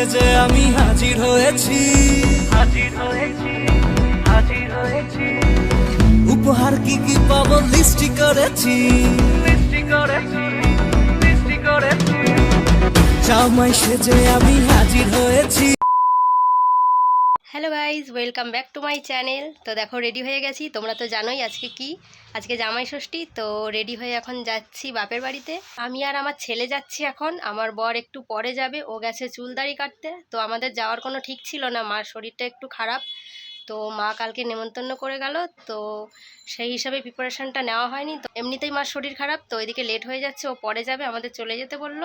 সেজে আমি হাজির হয়েছি। হাজির হয়েছি হাজির হয়েছি। উপহার কি কি পাবো লিস্টি করেছি। করেছি। জামাই সেজে আমি হাজির হয়েছি। Hello guys welcome back to my channel. তো দেখো, রেডি হয়ে গেছি। তোমরা তো জানোই আজকে কি? আজকে জামাই ষষ্ঠী, তো রেডি হয়ে এখন যাচ্ছি বাপের বাড়িতে। আমি আর আমার ছেলে যাচ্ছি এখন। আমার বর একটু পরে যাবে। ও গেছে চুলদাড়ি কাটতে। তো আমাদের যাওয়ার কোনো ঠিক ছিল না। মার শরীরটা একটু খারাপ। তো মা কালকে নেমন্তন্ন করে গেল, তো সেই হিসাবে প্রিপারেশনটা নেওয়া হয়নি। তো এমনিতেই মার শরীর খারাপ, তো এদিকে লেট হয়ে যাচ্ছে, ও পরে যাবে, আমাদের চলে যেতে বলল।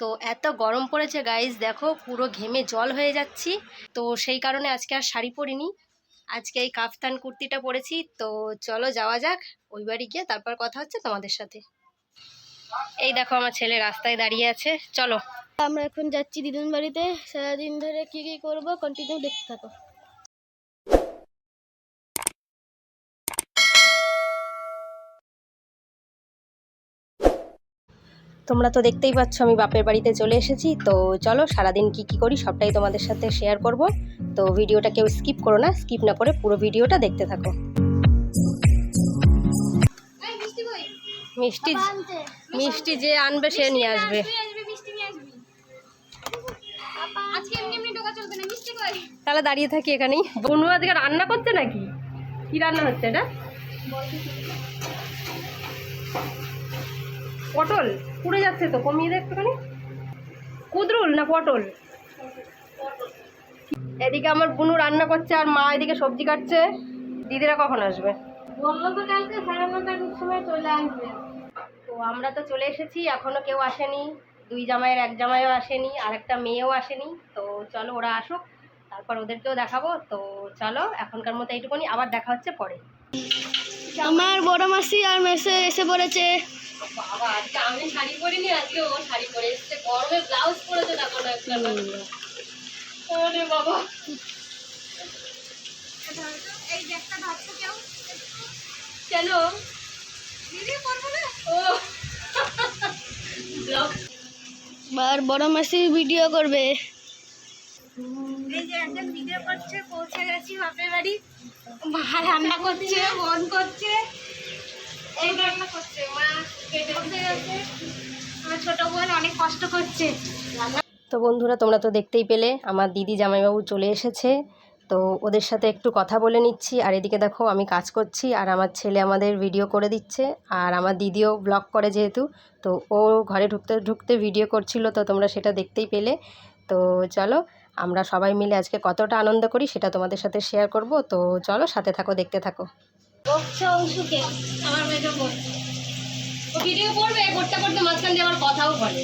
তো এত গরম পড়েছে গাইজ দেখো পুরো ঘেমে জল হয়ে যাচ্ছি। তো সেই কারণে আজকে আর শাড়ি পরিনি। আজকে এই কাফতান কুর্তিটা পরেছি, তো চলো যাওয়া যাক, ওই বাড়ি গিয়ে তারপর কথা হচ্ছে তোমাদের সাথে। এই দেখো আমার ছেলে রাস্তায় দাঁড়িয়ে আছে, চলো। আমরা এখন যাচ্ছি দিদুন বাড়িতে, সারাদিন ধরে কি কি করব কন্টিনিউ দেখতে থাকো। তোমরা তো দেখতেই পাচ্ছ আমি বাপের বাড়িতে চলে এসেছি। তো চলো সারাদিন কি কি করি সবটাই তোমাদের সাথে শেয়ার করব। তো ভিডিওটা কেউ স্কিপ করো না স্কিপ না করে পুরো ভিডিওটা দেখতে থাকো। মিষ্টি মিষ্টি যে আনবে সে নিয়ে আসবে। তাহলে দাঁড়িয়ে থাকি এখানেই। বনু আজকে রান্না করছে নাকি? কি রান্না হচ্ছে এটা? পটল। পুড়ে যাচ্ছে তো কমিয়ে দে একটুখানি। কুদরুল না পটল? এদিকে আমার বুনু রান্না করছে আর মা এদিকে সবজি কাটছে। দিদিরা কখন আসবে? বলল তো কালকে সাড়ে নটার সময় চলে আসবে। তো আমরা তো চলে এসেছি এখনও কেউ আসেনি। দুই জামাইয়ের এক জামাইও আসেনি আর একটা মেয়েও আসেনি। তো চলো ওরা আসুক তারপর ওদেরকেও দেখাবো। তো চলো এখনকার মতো এইটুকুনি আবার দেখা হচ্ছে পরে। আমার বড় মাসি আর মেসে এসে পড়েছে। বাবা আজকে আমি শাড়ি পরিনি আজকে ও শাড়ি পরে এসছে। গরমে ব্লাউজ পরেছে দেখো না একটা ওরে বাবা। কেন? আর বড় মাসি ভিডিও করবে। এই যে একজন ভিডিও করছে পৌঁছে গেছি বাপের বাড়ি। মা রান্না করছে বোন করছে। আমার ছোট বোন অনেক কষ্ট করছে। তো বন্ধুরা তোমরা তো দেখতেই পেলে আমার দিদি জামাইবাবু চলে এসেছে। তো ওদের সাথে একটু কথা বলে নিচ্ছি। আর এদিকে দেখো আমি কাজ করছি আর আমার ছেলে আমাদের ভিডিও করে দিচ্ছে। আর আমার দিদিও ব্লগ করে যেহেতু তো ও ঘরে ঢুকতে ঢুকতে ভিডিও করছিল তো তোমরা সেটা দেখতেই পেলে। তো চলো আমরা সবাই মিলে আজকে কতটা আনন্দ করি সেটা তোমাদের সাথে শেয়ার করব। তো চলো সাথে থাকো দেখতে থাকো। আমার ভিডিও করবে করতে করতে মাঝখান দিয়ে আমার কথাও বলে।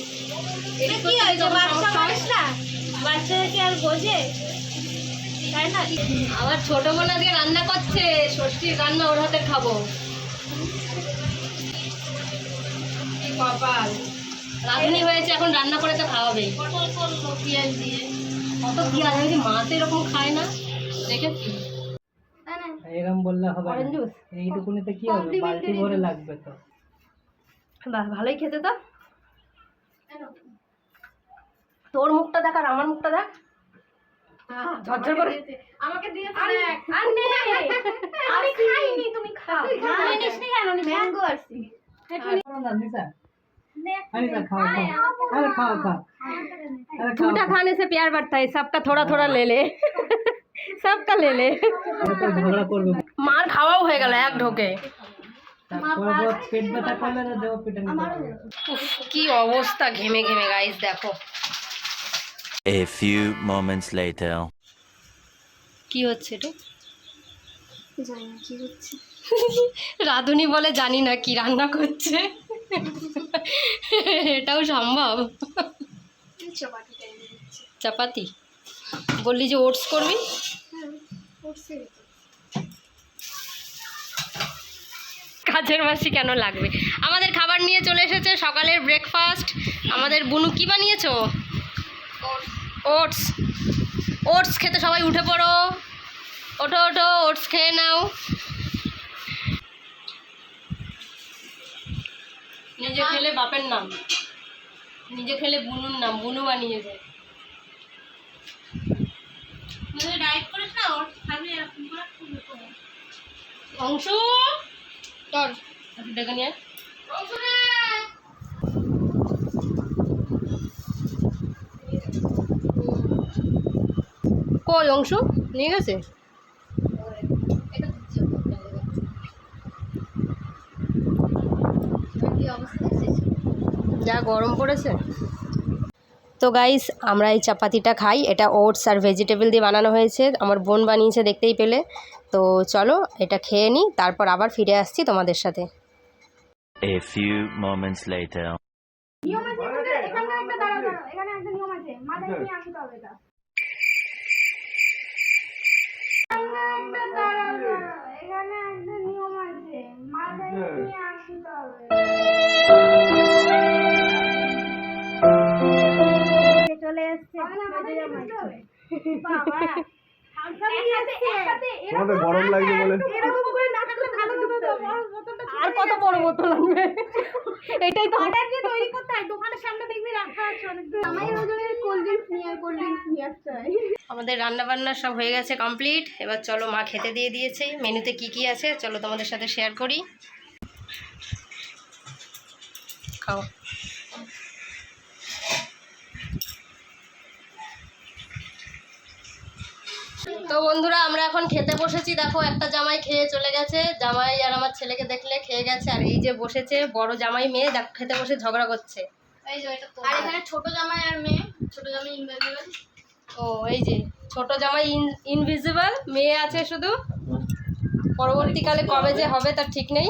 এটা কি হয়েছে? বাচ্চা মানুষ না? বাচ্চারা কি আর বোঝে? তাই না? আমার ছোট বোন আজকে রান্না করছে ষষ্ঠীর রান্না ওর হাতে খাব। কপাল? রাঁধুনি হয়েছে এখন রান্না করে তো খাওয়াবেই পটল করল পেঁয়াজ দিয়ে। কত পেঁয়াজ হয়েছে মা তো এরকম খায় না। দেখেছি। এরকম বললে হবে এইটুকুনিতে কি হবে? বালতি ভরে লাগবে তো। বাহ ভালোই খেতে তো তোর মুখটা দেখ আর আমার মুখটা দেখ ঝরঝর করে আমাকে দিয়েছে আমি খাইনি তুমি খাও আমি নিশ্চয়ই কেন ম্যাঙ্গো আসছি না, নিশা अनिता खाओ खाओ अरे खाओ खाओ अरे खाओ झूठा खाने से प्यार बढ़ता है सबका थोड़ा थोड़ा ले ले सबका ले ले अरे तो झगड़ा করবে মার খাওয়াও হয়ে গেল এক ঢোকে তারপর বহুত পেট ব্যথা করলে না দেও উফ, কি অবস্থা ঘেমে ঘেমে গাইস দেখো। A few moments later. কি হচ্ছে এটা? জানি না কি হচ্ছে? রাধুনি বলে জানি না কি রান্না করছে। এটাও সম্ভব? চাপাতি বললি যে ওটস করবি? কাজের মাসি কেন লাগবে? আমাদের খাবার নিয়ে চলে এসেছে সকালের ব্রেকফাস্ট আমাদের বুনু কি বানিয়েছো? ওটস ওটস খেতে সবাই উঠে পড়ো। ওঠো ওঠো ওটস খেয়ে নাও। নিজে খেলে বাপের নাম। নিজে খেলে বুনুর নাম বুনু বানিয়ে যায় ডায়েট করিস না ওর খাবি এরকম করে খুব উপকার। অংশু! তোর ডেকে নিয়ে কই, অংশু? নিয়ে গেছে? যা গরম পড়েছে। তো গাইস আমরা এই চাপাতিটা খাই। এটা ওটস আর ভেজিটেবল দিয়ে বানানো হয়েছে। আমার বোন বানিয়েছে, দেখতেই পেলে। তো চলো এটা খেয়ে নিই তারপর আবার ফিরে আসছি তোমাদের সাথে। A few moments later. এখানে একটা নিয়ম আছে মাথায় নিয়ে হবে চলে এসছে? বাবা। তোমাদের গরম লাগছে বলে। আর কত বড় বোতল আনবে এটাই তো। অর্ডার দিয়ে তৈরি করতে হয়। দোকানের সামনে দেখবি রাখা আছে অনেক আমার ওজনের কোল্ড ড্রিঙ্কস নিয়ে কোল্ড ড্রিঙ্কস নিয়ে আসতে হয়। আমাদের রান্না বান্না সব হয়ে গেছে কমপ্লিট এবার চলো মা খেতে দিয়ে দিয়েছে। মেনুতে কি কি আছে চলো তোমাদের সাথে শেয়ার করি। খাও। তো বন্ধুরা আমরা এখন খেতে বসেছি। দেখো একটা জামাই খেয়ে চলে গেছে। জামাই আর আমার ছেলেকে দেখলে খেয়ে গেছে। আর এই যে বসেছে বড় জামাই মেয়ে দেখো খেতে বসে ঝগড়া করছে। এই যে এটা আর এখানে ছোট জামাই আর মেয়ে। ছোট জামাই ইনভেজিবল ও এই যে। ছোট জামাই ইনভিজিবল মেয়ে আছে শুধু। পরবর্তীকালে কবে যে হবে তার ঠিক নেই।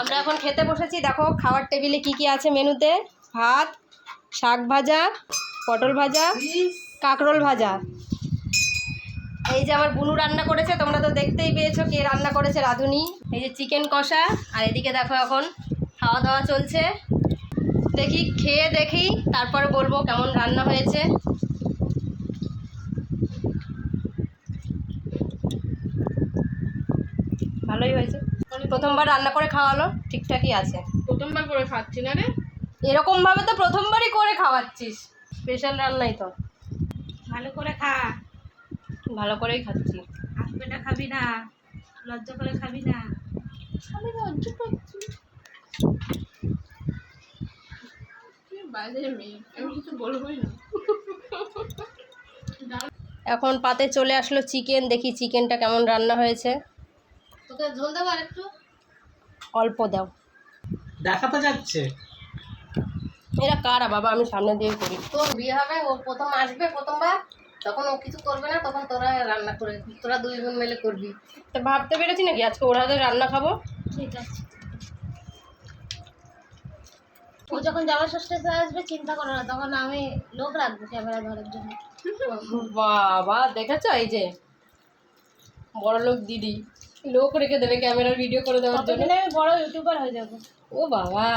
আমরা এখন খেতে বসেছি। দেখো খাওয়ার টেবিলে কি কি আছে মেনুতে? ভাত শাক ভাজা পটল ভাজা কাঁকরোল ভাজা। এই যে আমার বুনু রান্না করেছে তোমরা তো দেখতেই পেয়েছ কে রান্না করেছে রাঁধুনি। এই যে চিকেন কষা আর এদিকে দেখো এখন খাওয়া দাওয়া চলছে। দেখি খেয়ে দেখি তারপরে বলব কেমন রান্না হয়েছে। ভালোই হয়েছে। প্রথমবার রান্না করে খাওয়ালো ঠিকঠাকই আছে। প্রথমবার করে খাচ্ছি না রে? এরকম ভাবে তো প্রথমবারই করে খাওয়াচ্ছিস। স্পেশাল রান্নাই তো। ভালো করে খা। ভালো করেই খাচ্ছি। আসবেটা খাবি না লজ্জা করে খাবি না। আমি কিছু বলবোই না। এখন পাতে চলে আসলো চিকেন দেখি চিকেনটা কেমন রান্না হয়েছে। তোকে ঝোল দেবো আর একটু অল্প দাও। দেখা তো যাচ্ছে। এরা কারা? বাবা আমি সামনে দিয়ে করি। তোর বিয়ে হবে ও প্রথম আসবে প্রথমবার? তখন ও কিছু করবে না তখন তোরা রান্না করে তোরা দুই বোন মিলে করবি। তো ভাবতে পেরেছি নাকি? আজকে ওর হাতে রান্না খাব? ঠিক আছে। ও যখন জামা ষষ্ঠীতে আসবে চিন্তা করো না তখন আমি লোক রাখব ক্যামেরা ধরার জন্য। বাবা দেখেছ এই যে? বড় লোক দিদি লোক রেখে দেবে ক্যামেরার ভিডিও করে দেওয়ার জন্য। আমি বড় ইউটিউবার হয়ে যাব। ও বাবা।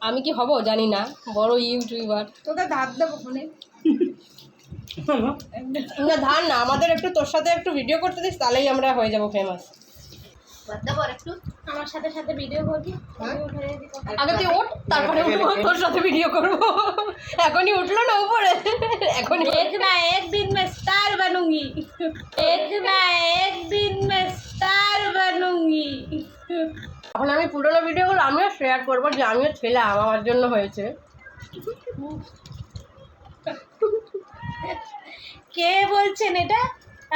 আমি কি হব জানি না। বড় ইউটিউবার। তোদের ধার দেবো ফোনে। না ধার না আমাদের একটু তোর সাথে একটু ভিডিও করতে দিস তাহলেই আমরা হয়ে যাব ফেমাস আমার সাথে সাথে ভিডিও করবি। হ্যাঁ? আগে তুই ওঠ তারপরে তোর সাথে ভিডিও করব। এখনই উঠল না এখন একদিন স্টার এক এখন আমি পুরোনো ভিডিওগুলো আমিও শেয়ার করব যে আমিও ছিলাম আমার জন্য হয়েছে। কে বলছেন এটা?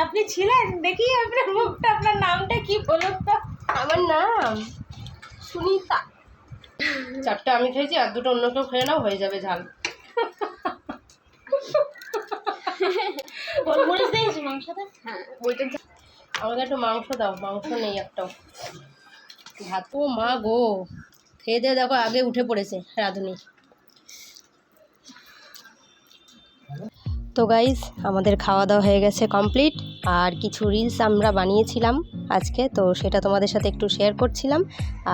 আপনি ছিলেন? দেখি আপনার মুখটা আপনার নামটা কি বলুন তো? আমার নাম সুনিতা। চারটা আমি খেয়েছি আর দুটো অন্য কেউ খেয়ে নাও হয়ে যাবে ঝাল। হ্যাঁ। আমাকে একটু মাংস দাও মাংস নেই একটাও। ও মা গো। খেয়ে দিয়ে দেখো আগে উঠে পড়েছে রাঁধুনি। তো গাইজ আমাদের খাওয়া দাওয়া হয়ে গেছে কমপ্লিট আর কিছু রিলস আমরা বানিয়েছিলাম আজকে, তো সেটা তোমাদের সাথে একটু শেয়ার করছিলাম।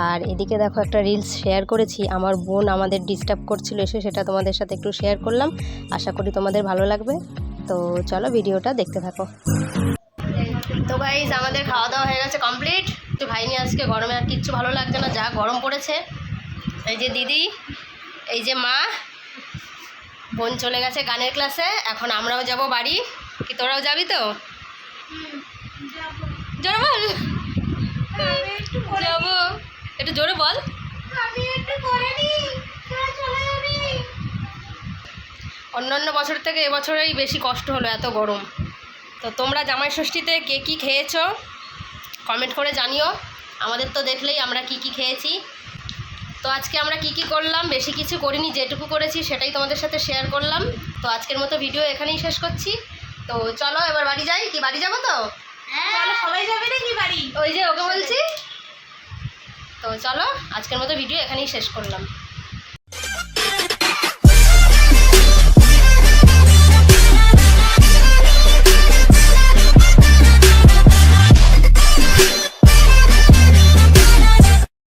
আর এদিকে দেখো একটা রিলস শেয়ার করেছি। আমার বোন আমাদের ডিস্টার্ব করছিল এসে সেটা তোমাদের সাথে একটু শেয়ার করলাম। আশা করি তোমাদের ভালো লাগবে। তো চলো ভিডিওটা দেখতে থাকো। তো গাইজ আমাদের খাওয়া দাওয়া হয়ে গেছে কমপ্লিট তো ভাই নিয়ে আজকে গরমে আর কিচ্ছু ভালো লাগছে না, যা গরম পড়েছে। এই যে দিদি, এই যে মা, বোন চলে গেছে গানের ক্লাসে, এখন আমরাও যাব বাড়ি। কি তোরাও যাবি তো? জোরে বল। যাব। একটু জোরে বল। অন্যান্য বছর থেকে এবছরেই বেশি কষ্ট হলো এত গরম। তো তোমরা জামাই ষষ্ঠীতে কে কী খেয়েছো? কমেন্ট করে জানিও। আমাদের তো দেখলেই আমরা কি কি খেয়েছি। তো আজকে আমরা কি কি করলাম বেশি কিছু করিনি যেটুকু করেছি সেটাই তোমাদের সাথে শেয়ার করলাম। তো আজকের মতো ভিডিও এখানেই শেষ করছি। তো চলো এবার বাড়ি যাই। কি বাড়ি যাব তো? চলো সবাই যাবে নাকি বাড়ি? ওই যে ওকে বলছি। তো চলো আজকের মতো ভিডিও এখানেই শেষ করলাম।